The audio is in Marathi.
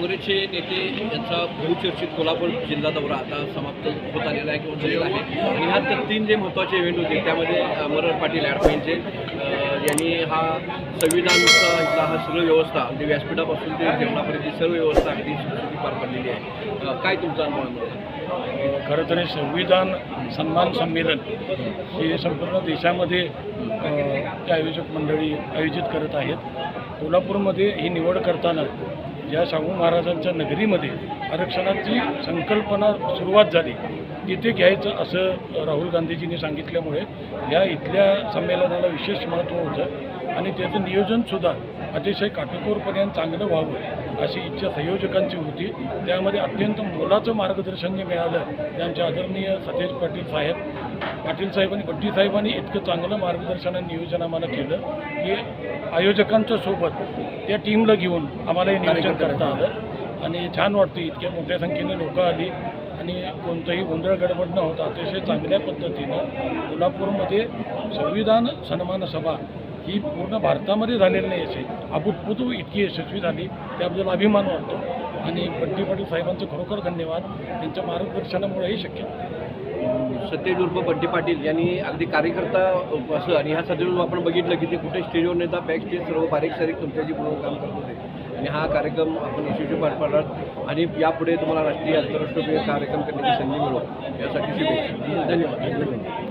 काँग्रेसचे नेते यांचा बहुचर्चित कोल्हापूर जिल्हा दौरा आता समाप्त होत आलेला आहे किंवा झालेला आहे. आणि ह्या तर तीन जे महत्त्वाचे इव्हेंट होते त्यामध्ये अमर पाटील ॲडफाईनचे यांनी हा संविधानचा इथला हा सर्व व्यवस्था म्हणजे व्यासपीठापासून ते जेवणापर्यंत सर्व व्यवस्था अगदी पार पडलेली आहे. काय तुमचा अनुभव खरं तर संविधान सन्मान संमेलन हे संपूर्ण देशामध्ये ते आयोजक मंडळी आयोजित करत आहेत. कोल्हापूरमध्ये ही निवड करताना या शाहू महाराजांच्या नगरीमध्ये आरक्षणाची संकल्पना सुरुवात झाली. तिथे घ्यायचं असं राहुल गांधीजींनी सांगितल्यामुळे या इथल्या संमेलनाला विशेष महत्त्व होतं आणि त्याचं नियोजनसुद्धा अतिशय काटेकोरपणे चांगलं व्हावं. अशी इच्छा संयोजकांची होती. त्यामध्ये अत्यंत मोलाचं मार्गदर्शन जे मिळालं ते आमचे आदरणीय सतेज पाटील साहेब पाटील साहेबांनी बड्डी साहेबांनी इतकं चांगलं मार्गदर्शन आणि नियोजन आम्हाला केलं की आयोजकांच्या सोबत त्या टीमला घेऊन आम्हाला हे नियोजन करता आलं. आणि छान वाटतं इतक्या मोठ्या संख्येने लोकं आली आणि कोणतंही गोंधळ गडबड न होता अतिशय चांगल्या पद्धतीनं कोल्हापूरमध्ये संविधान सन्मान सभा ही पूर्ण भारतामध्ये झालेली नाही अशी. अभूतपूर्व इतकी यशस्वी झाली. त्याबद्दल अभिमान वाटतो. आणि बड्डी पाटील साहेबांचं खरोखर धन्यवाद. त्यांच्या मार्गदर्शनामुळे हे शक्य. झालं. सतेज उर्फ पाटील यांनी अगदी कार्यकर्ता असं आणि ह्या सदैव आपण बघितलं की ते कुठे स्टेजवर नेता बॅक स्टेज सर्व बारीक सारीक तुमच्याशी पूर्ण काम करत होते. आणि हा कार्यक्रम आपण यशस्वी पार पाडलात. आणि यापुढे तुम्हाला राष्ट्रीय आंतरराष्ट्रीय कार्यक्रम करण्याची संधी मिळो यासाठी शुभेच्छा. धन्यवाद.